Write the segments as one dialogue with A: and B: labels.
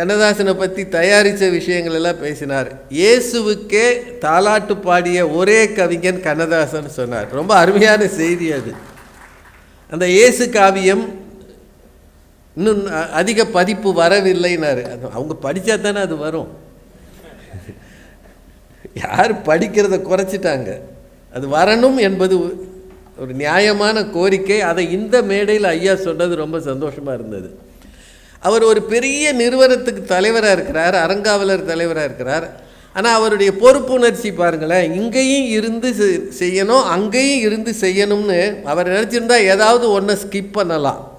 A: கண்ணதாசனை பற்றி தயாரித்த விஷயங்கள் எல்லாம் பேசினார். இயேசுவுக்கே தாலாட்டு பாடிய ஒரே கவிஞன் கண்ணதாசன் சொன்னார். ரொம்ப அருமையான செய்தி அது. அந்த இயேசு காவியம் இன்னும் அதிக பதிப்பு வரவில்லைன்னாரு அது அவங்க படித்தா தானே அது வரும். யார் படிக்கிறத குறைச்சிட்டாங்க. அது வரணும் என்பது ஒரு நியாயமான கோரிக்கை. அதை இந்த மேடையில் ஐயா சொன்னது ரொம்ப சந்தோஷமாக இருந்தது. அவர் ஒரு பெரிய நிறுவனத்துக்கு தலைவராக இருக்கிறார் அறங்காவலர் தலைவராக இருக்கிறார். ஆனால் அவருடைய பொறுப்புணர்ச்சி பாருங்களேன் இங்கேயும் இருந்து செ- செய்யணும் அங்கேயும் இருந்து செய்யணும்னு அவர் நினச்சிருந்தா ஏதாவது ஒன்றை ஸ்கிப் பண்ணலாம்.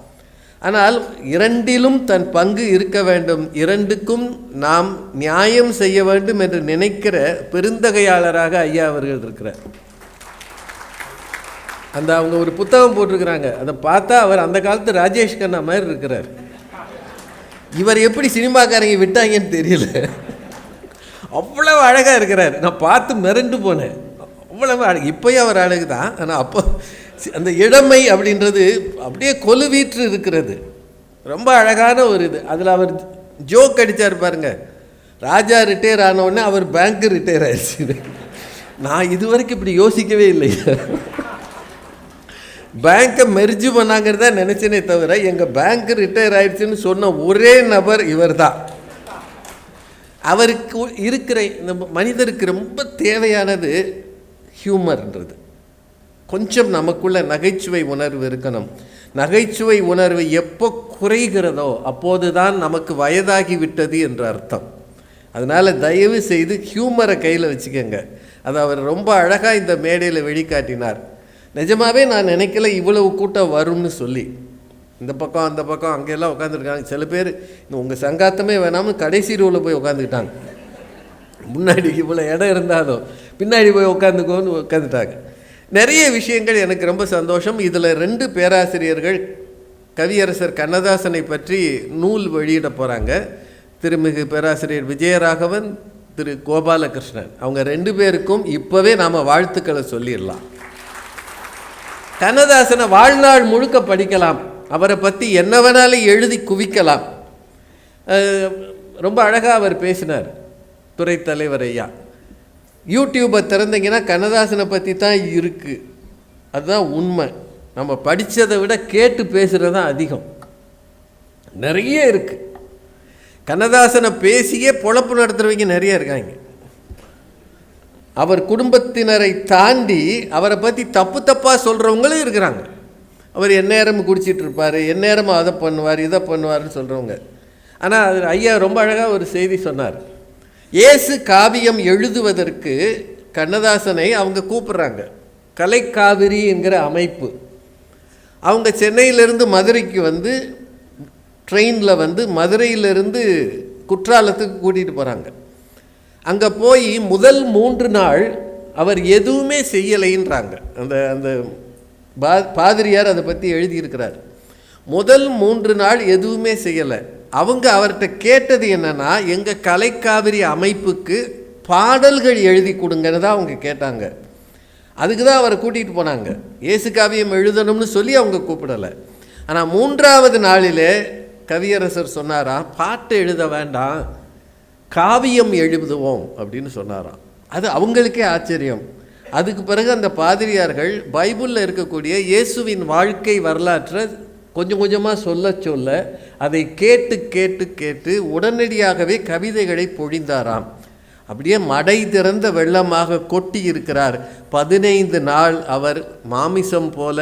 A: ஆனால் இரண்டிலும் தன் பங்கு இருக்க வேண்டும். இரண்டுக்கும் நாம் நியாயம் செய்ய வேண்டும் என்று நினைக்கிற பெருந்தகையாளராக ஐயா அவர்கள் இருக்கிறார். அந்த அவங்க ஒரு புத்தகம் போட்டிருக்கிறாங்க. அதை பார்த்தா அவர் அந்த காலத்து ராஜேஷ் கண்ணா மாதிரி இருக்கிறார். இவர் எப்படி சினிமாக்காரங்க விட்டாங்கன்னு தெரியல. அவ்வளவு அழகாக இருக்கிறார். நான் பார்த்து மிரண்டு போனேன். அவ்வளவு அழகு. இப்போயும் அவர் அழகு தான். ஆனால் அப்போ அந்த இளமை அப்படின்றது அப்படியே கொலுவீற்று இருக்கிறது. ரொம்ப அழகான ஒரு இது. அதில் அவர் ஜோக் அடித்தார் பாருங்க. ராஜா ரிட்டையர் ஆனவுடனே அவர் பேங்க்கு ரிட்டையர் ஆயிடுச்சு. நான் இது வரைக்கும் இப்படி யோசிக்கவே இல்லை பேங்க்கை மெர்ஜி பண்ணாங்கிறத நினச்சேனே தவிர எங்கள் பேங்க் ரிட்டையர் ஆயிடுச்சுன்னு சொன்ன ஒரே நபர் இவர் தான் அவருக்கு இருக்கிற இந்த மனிதருக்கு ரொம்ப தேவையானது ஹியூமர்ன்றது கொஞ்சம் நமக்குள்ள நகைச்சுவை உணர்வு இருக்கணும். நகைச்சுவை உணர்வு எப்போ குறைகிறதோ அப்போது தான் நமக்கு வயதாகி விட்டது என்ற அர்த்தம். அதனால் தயவு செய்து ஹியூமரை கையில் வச்சுக்கோங்க. அது அவர் ரொம்ப அழகாக இந்த மேடையில் வெளிக்காட்டினார். நிஜமாகவே நான் நினைக்கல இவ்வளவு கூட்டம் வரும்னு சொல்லி. இந்த பக்கம் அந்த பக்கம் அங்கெல்லாம் உட்காந்துருக்காங்க சில பேர் உங்கள் சங்காத்தமே வேணாமல் கடைசி ரூவில் போய் உட்காந்துக்கிட்டாங்க முன்னாடி இவ்வளோ இடம் இருந்தாலும் பின்னாடி போய் உட்காந்துக்கோன்னு உட்காந்துட்டாங்க நிறைய விஷயங்கள் எனக்கு ரொம்ப சந்தோஷம். இதில் ரெண்டு பேராசிரியர்கள் கவியரசர் கண்ணதாசனை பற்றி நூல் வெளியிட போகிறாங்க திருமிகு பேராசிரியர் விஜயராகவன் திரு கோபாலகிருஷ்ணன். அவங்க ரெண்டு பேருக்கும் இப்போவே நாம் வாழ்த்துக்களை சொல்லிடலாம். கண்ணதாசனை வாழ்நாள் முழுக்க படிக்கலாம். அவரை பற்றி என்ன வேணாலும் எழுதி குவிக்கலாம். ரொம்ப அழகாக அவர் பேசினார் துறை தலைவர் ஐயா. யூடியூப்பை திறந்தீங்கன்னா கண்ணதாசனை பற்றி தான் இருக்குது அதுதான் உண்மை. நம்ம படித்ததை விட கேட்டு பேசுகிறது தான் அதிகம். நிறைய இருக்குது கண்ணதாசனை பேசியே பொழப்பு நடத்துகிறவங்க நிறைய இருக்காங்க. அவர் குடும்பத்தினரை தாண்டி அவரை பற்றி தப்பு தப்பாக சொல்கிறவங்களும் இருக்கிறாங்க. அவர் எந்நேரமும் குடிச்சிட்டு இருப்பார் எந்நேரமும் அதை பண்ணுவார் இதை பண்ணுவார்னு சொல்கிறவங்க ஆனால் அது ஐயா ரொம்ப அழகாக ஒரு செய்தி சொன்னார். இயேசு காவியம் எழுதுவதற்கு கண்ணதாசனை அவங்க கூப்பிட்றாங்க. கலைக்காவிரி என்கிற அமைப்பு. அவங்க சென்னையிலேருந்து மதுரைக்கு வந்து ட்ரெயினில் வந்து மதுரையிலிருந்து குற்றாலத்துக்கு கூட்டிகிட்டு போகிறாங்க அங்கே போய் முதல் மூன்று நாள் அவர் எதுவுமே செய்யலைன்றாங்க. அந்த அந்த பா பாதிரியார் அதை பற்றி எழுதியிருக்கிறார். முதல் மூன்று நாள் எதுவுமே செய்யலை. அவங்க அவர்கிட்ட கேட்டது என்னன்னா எங்கள் கலைக்காவிரி அமைப்புக்கு பாடல்கள் எழுதி கொடுங்கன்னு தான் அவங்க கேட்டாங்க. அதுக்கு தான் அவரை கூட்டிகிட்டு போனாங்க. இயேசு காவியம் எழுதணும்னு சொல்லி அவங்க கூப்பிடலை. ஆனால் மூன்றாவது நாளிலே கவியரசர் சொன்னாராம் பாட்டு எழுத வேண்டாம். காவியம் எழுதுவோம் அப்படின்னு சொன்னாராம். அது அவங்களுக்கே ஆச்சரியம். அதுக்கு பிறகு அந்த பாதிரியார்கள் பைபிளில் இருக்கக்கூடிய இயேசுவின் வாழ்க்கை வரலாற்றை கொஞ்சம் கொஞ்சமாக சொல்ல சொல்ல அதை கேட்டு கேட்டு கேட்டு உடனடியாகவே கவிதைகளை பொழிந்தாராம். அப்படியே மடை திறந்த வெள்ளமாக கொட்டி இருக்கிறார் பதினைந்து நாள் அவர் மாமிசம் போல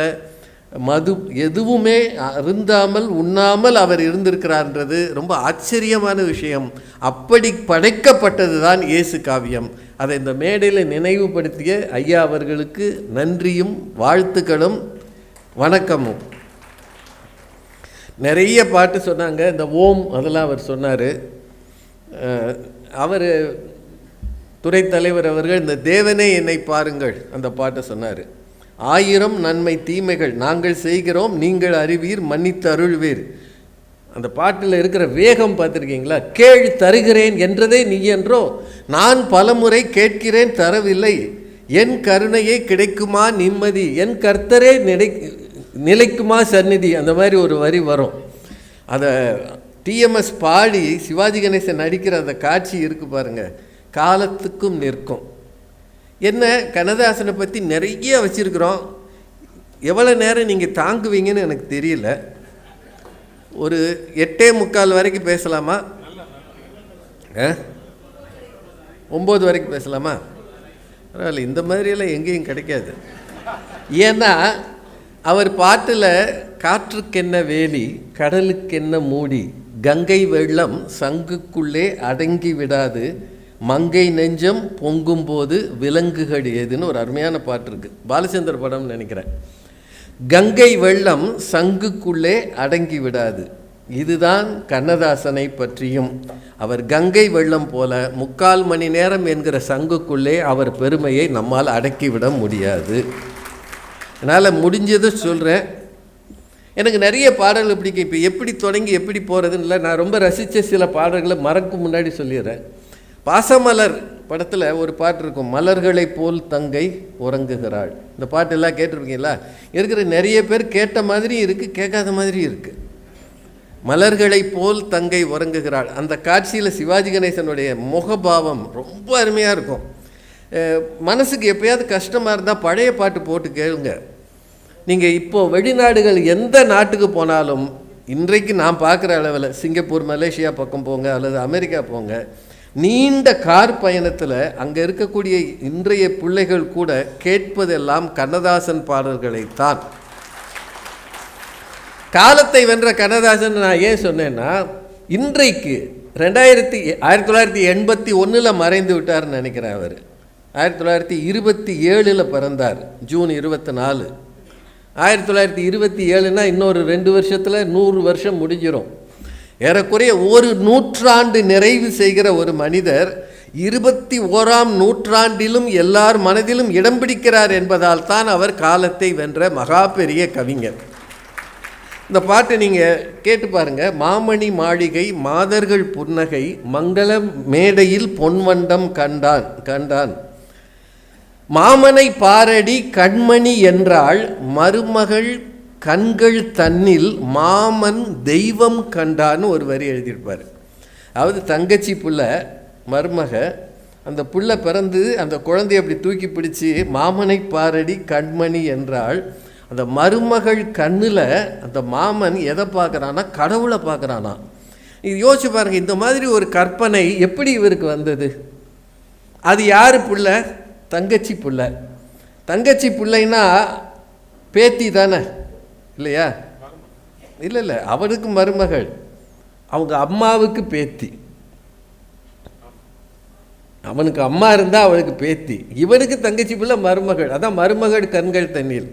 A: மது எதுவுமே அருந்தாமல் உண்ணாமல் அவர் இருந்திருக்கிறார்ன்றது ரொம்ப ஆச்சரியமான விஷயம். அப்படி படைக்கப்பட்டது தான் இயேசு காவியம். அதை இந்த மேடையில் நினைவுபடுத்திய ஐயா அவர்களுக்கு நன்றியும் வாழ்த்துக்களும் வணக்கமும். நிறைய பாட்டு சொன்னாங்க. இந்த ஓம் அதெல்லாம் அவர் சொன்னார். அவர் துறை தலைவர் அவர்கள் இந்த தேவனே என்னை பாருங்கள் அந்த பாட்டை சொன்னார். ஆயிரம் நன்மை தீமைகள் நாங்கள் செய்கிறோம் நீங்கள் அறிவீர் மன்னித்து அருள்வீர். அந்த பாட்டில் இருக்கிற வேகம் பார்த்துருக்கீங்களா? கேள் தருகிறேன் என்றதே நீ என்றோ நான் பலமுறை கேட்கிறேன் தரவில்லை. என் கருணையே கிடைக்குமா நிம்மதி? என் கர்த்தரே நிலை நிலைக்குமா சந்நிதி? அந்த மாதிரி ஒரு வரி வரும். அதை டிஎம்எஸ் பாடி சிவாஜி கணேசன் நடிக்கிற அந்த காட்சி இருக்கு பாருங்க. காலத்துக்கும் நிற்கும். என்ன கண்ணதாசனை பற்றி நிறைய வச்சுருக்குறோம். எவ்வளோ நேரம் நீங்கள் தாங்குவீங்கன்னு எனக்கு தெரியல. ஒரு எட்டே முக்கால் வரைக்கும் பேசலாமா? ஆ? ஒம்பது வரைக்கும் பேசலாமா? பரவாயில்ல இந்த மாதிரியெல்லாம் எங்கேயும் கிடைக்காது. ஏன்னா அவர் பாட்டில் காற்றுக்கென்ன வேலி கடலுக்கென்ன மூடி கங்கை வெள்ளம் சங்குக்குள்ளே அடங்கி விடாது மங்கை நெஞ்சம் பொங்கும்போது விலங்குகள் ஏதுன்னு ஒரு அருமையான பாட்டு இருக்குது பாலச்சந்தர் படம்னு நினைக்கிறேன். கங்கை வெள்ளம் சங்குக்குள்ளே அடங்கி விடாது. இதுதான் கண்ணதாசனை பற்றியும். அவர் கங்கை வெள்ளம் போல முக்கால் மணி நேரம் என்கிற சங்குக்குள்ளே அவர் பெருமையை நம்மால் அடக்கிவிட முடியாது. என்னால் முடிஞ்சதை சொல்கிறேன் எனக்கு நிறைய பாடல்கள் பிடிக்கும். இப்போ எப்படி தொடங்கி எப்படி போகிறதுன்னு இல்லை நான் ரொம்ப ரசித்த சில பாடல்களை மறக்கும் முன்னாடி சொல்லிடுறேன். பாசமலர் படத்தில் ஒரு பாட்டு இருக்கும் மலர்களை போல் தங்கை உறங்குகிறாள். இந்த பாட்டு எல்லாம் கேட்டிருக்கீங்களா? இருக்கிற நிறைய பேர் கேட்ட மாதிரி இருக்குது கேட்காத மாதிரி இருக்குது மலர்களை போல் தங்கை உறங்குகிறாள். அந்த காட்சியில் சிவாஜி கணேசனுடைய முகபாவம் ரொம்ப அருமையாக இருக்கும். மனசுக்கு எப்பயாவது கஷ்டமாக இருந்தால் பழைய பாட்டு போட்டு கேளுங்க. நீங்கள் இப்போது வெளிநாடுகள் எந்த நாட்டுக்கு போனாலும் இன்றைக்கு நான் பார்க்குற அளவில் சிங்கப்பூர் மலேசியா பக்கம் போங்க அல்லது அமெரிக்கா போங்க நீண்ட கார் பயணத்தில் அங்கே இருக்கக்கூடிய இன்றைய பிள்ளைகள் கூட கேட்பதெல்லாம் கண்ணதாசன் பாடல்களைத்தான். காலத்தை வென்ற கண்ணதாசன் நான் ஏன் சொன்னேன்னா இன்றைக்கு ரெண்டாயிரத்தி ஆயிரத்தி தொள்ளாயிரத்தி எண்பத்தி ஒன்றில் மறைந்து விட்டார்னு நினைக்கிறேன் அவர். ஆயிரத்தி தொள்ளாயிரத்தி இருபத்தி ஏழில் பிறந்தார் ஜூன் இருபத்தி நாலு. ஆயிரத்தி தொள்ளாயிரத்தி இருபத்தி ஏழுனா இன்னொரு ரெண்டு வருஷத்தில் நூறு வருஷம் முடிஞ்சிடும் ஏறக்குறைய ஒரு நூற்றாண்டு நிறைவு செய்கிற ஒரு மனிதர் இருபத்தி ஓராம் நூற்றாண்டிலும் எல்லார் மனதிலும் இடம் பிடிக்கிறார் என்பதால் தான் அவர் காலத்தை வென்ற மகா பெரிய கவிஞர். இந்த பாட்டை நீங்கள் கேட்டு பாருங்க. மாமணி மாளிகை மாதர்கள் புன்னகை மங்கள மேடையில் பொன்வண்டம் கண்டான் கண்டான். மாமனை பாரடி கண்மணி என்றாள் மருமகள் கண்கள் தன்னில் மாமன் தெய்வம் கண்டான்னு ஒரு வரி எழுதியிருப்பார். அதாவது தங்கச்சி புள்ள மருமக அந்த புள்ள பிறந்து அந்த குழந்தைய அப்படி தூக்கி பிடிச்சி மாமனை பாரடி கண்மணி என்றால் அந்த மருமகள் கண்ணில் அந்த மாமன் எதை பார்க்குறான்னா கடவுளை பார்க்குறானா. இது யோசிச்சு பாருங்க இந்த மாதிரி ஒரு கற்பனை எப்படி இவருக்கு வந்தது? அது யார் புள்ள? தங்கச்சி புள்ள. தங்கச்சி பிள்ளைன்னா பேத்தி தானே. இல்லையா? இல்லை இல்லை அவனுக்கு மருமகள். அவங்க அம்மாவுக்கு பேத்தி. அவனுக்கு அம்மா இருந்தால் அவனுக்கு பேத்தி. இவனுக்கு தங்கச்சி பிள்ளை மருமகள். அதான் மருமகள் கண்கள் தண்ணீர்.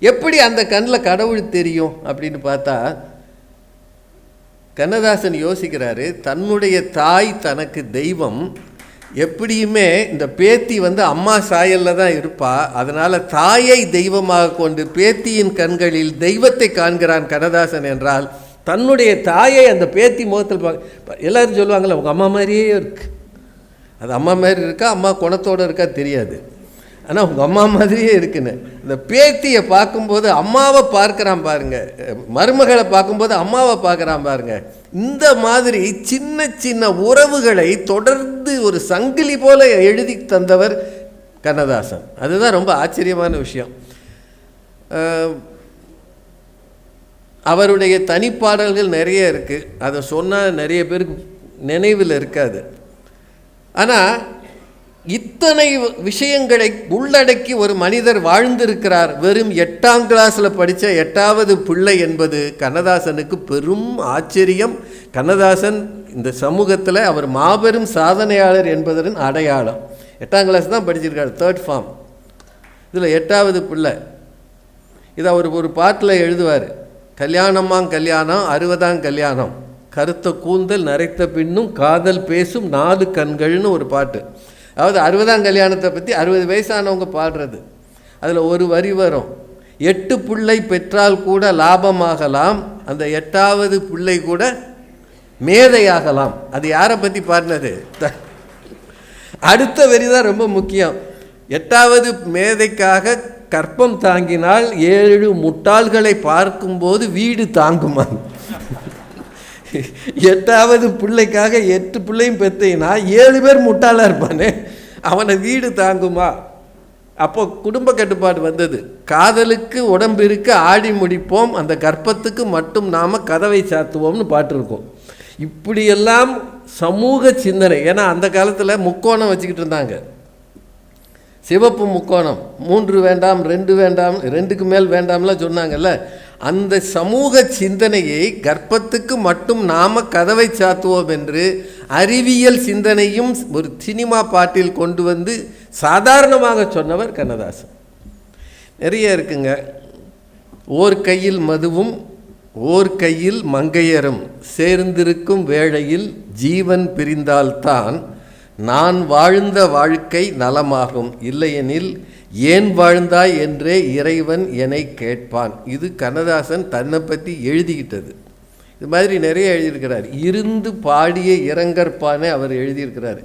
A: எப்படி அந்த கண்ணில் கடவுள் தெரியும் அப்படின்னு பார்த்தா கண்ணதாசன் யோசிக்கிறாரு தன்னுடைய தாய் தனக்கு தெய்வம் எப்படியுமே இந்த பேத்தி வந்து அம்மா சாயலில் தான் இருப்பா. அதனால் தாயை தெய்வமாக கொண்டு பேத்தியின் கண்களில் தெய்வத்தை காண்கிறான் கனதாசன் என்றால் தன்னுடைய தாயை அந்த பேத்தி முகத்தில் எல்லோரும் சொல்லுவாங்கள்ல உங்கள் அம்மா மாதிரியே இருக்கு. அது அம்மா மாதிரி இருக்கா அம்மா குணத்தோடு இருக்கா தெரியாது. ஆனால் உங்கள் அம்மா மாதிரியே இருக்குன்னு. இந்த பேத்தியை பார்க்கும்போது அம்மாவை பார்க்குறான் பாருங்க. மருமகளை பார்க்கும்போது அம்மாவை பார்க்குறான் பாருங்க. இந்த மாதிரி சின்ன சின்ன உறவுகளை தொடர்ந்து ஒரு சங்கிலி போல எழுதி தந்தவர் கண்ணதாசன். அதுதான் ரொம்ப ஆச்சரியமான விஷயம். அவருடைய தனிப்பாடல்கள் நிறைய இருக்குது அதை சொன்னால் நிறைய பேருக்கு நினைவில் இருக்காது. ஆனால் இத்தனை விஷயங்களை உள்ளடக்கி ஒரு மனிதர் வாழ்ந்திருக்கிறார். வெறும் எட்டாம் கிளாஸில் படித்த எட்டாவது பிள்ளை என்பது கண்ணதாசனுக்கு பெரும் ஆச்சரியம். கண்ணதாசன் இந்த சமூகத்தில் அவர் மாபெரும் சாதனையாளர் என்பதன் அடையாளம். எட்டாம் கிளாஸ் தான் படிச்சிருக்காரு தேர்ட் ஃபார்ம் இதில் எட்டாவது பிள்ளை. இதை அவர் ஒரு பாட்டில் எழுதுவார். கல்யாணமாம் கல்யாணம் அறுபதாம் கல்யாணம். கருத்த கூந்தல் நரைத்த பின்னும் காதல் பேசும் நாலு கண்கள்னு ஒரு பாட்டு. அதாவது அறுபதாம் கல்யாணத்தை பற்றி அறுபது வயசானவங்க பாடுறது. அதில் ஒரு வரி வரும். எட்டு பிள்ளை பெற்றால் கூட லாபமாகலாம் அந்த எட்டாவது பிள்ளை கூட மேதையாகலாம். அது யாரை பற்றி பாடினது? த- அடுத்த வரி தான் ரொம்ப முக்கியம். எட்டாவது மேதைக்காக கற்பம் தாங்கினால் ஏழு முட்டாள்களை பார்க்கும்போது வீடு தாங்குமா? எட்டாவது பிள்ளைக்காக எட்டு பிள்ளையும் பெத்தீங்கன்னா ஏழு பேர் முட்டாளாக இருப்பானே? அவனை வீடு தாங்குமா? அப்போ குடும்ப கட்டுப்பாடு வந்தது. காதலுக்கு உடம்பு இருக்க ஆடி முடிப்போம். அந்த கர்ப்பத்துக்கு மட்டும் நாம் கதவை சாத்துவோம்னு பாட்டிருக்கோம். இப்படியெல்லாம் சமூக சிந்தனை. ஏன்னா அந்த காலத்தில் முக்கோணம் வச்சுக்கிட்டு இருந்தாங்க. சிவப்பு முக்கோணம். மூன்று வேண்டாம் ரெண்டு வேண்டாம் ரெண்டுக்கு மேல் வேண்டாம்லாம் சொன்னாங்கல்ல. அந்த சமூக சிந்தனையை கர்ப்பத்துக்கு மட்டும் நாம் கதவை சாத்துவோம் என்று அறிவியல் சிந்தனையும் ஒரு சினிமா பாட்டில் கொண்டு வந்து சாதாரணமாக சொன்னவர் கண்ணதாசன். நிறைய இருக்குங்க. ஓர் கையில் மதுவும் ஓர் கையில் மங்கையரும் சேர்ந்திருக்கும் வேளையில் ஜீவன் பிரிந்தால்தான் நான் வாழ்ந்த வாழ்க்கை நலமாகும். இல்லையெனில் ஏன் வாழ்ந்தாய் என்றே இறைவன் என்னை கேட்பான். இது கண்ணதாசன் தன்னை பற்றி எழுதிக்கிட்டது. இது மாதிரி நிறைய எழுதியிருக்கிறார். இருந்து பாடிய இறங்கற்பானே அவர் எழுதியிருக்கிறார்.